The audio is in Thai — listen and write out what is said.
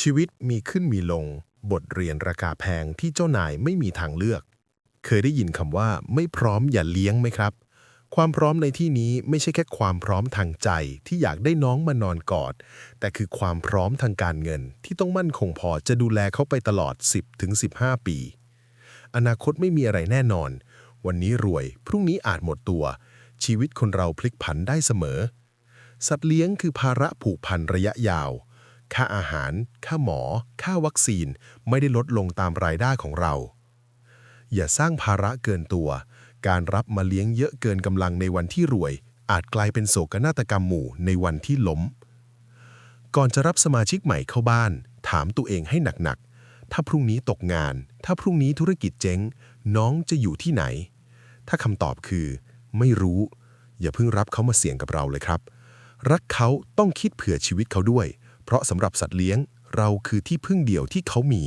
ชีวิตมีขึ้นมีลง บทเรียนราคาแพงที่เจ้านายไม่มีทางเลือก เคยได้ยินคำว่าไม่พร้อมอย่าเลี้ยงไหมครับ ความพร้อมในที่นี้ไม่ใช่แค่ความพร้อมทางใจที่อยากได้น้องมานอนกอด แต่คือความพร้อมทางการเงิน ที่ต้องมั่นคงพอจะดูแลเขาไปตลอด 10-15 ปี อนาคตไม่มีอะไรแน่นอน วันนี้รวย พรุ่งนี้อาจหมดตัว ชีวิตคนเราพลิกผันได้เสมอ สัตว์เลี้ยงคือภาระผูกพันระยะยาว ค่าอาหาร ค่าหมอ ค่าวัคซีน ไม่ได้ลดลงตามรายได้ของเรา อย่าสร้างภาระเกินตัว การรับมาเลี้ยงเยอะเกินกำลังในวันที่รวย อาจกลายเป็นโศกนาฏกรรมหมู่ในวันที่ล้ม ก่อนจะรับสมาชิกใหม่เข้าบ้าน ถามตัวเองให้หนักๆ ถ้าพรุ่งนี้ตกงาน ถ้าพรุ่งนี้ธุรกิจเจ๊ง น้องจะอยู่ที่ไหน ถ้าคำตอบคือ ไม่รู้ อย่าเพิ่งรับเขามาเสี่ยงกับเราเลยครับ รักเขาต้องคิดเผื่อชีวิตเขาด้วย เพราะสำหรับสัตว์เลี้ยง เราคือที่พึ่งเดียวที่เขามี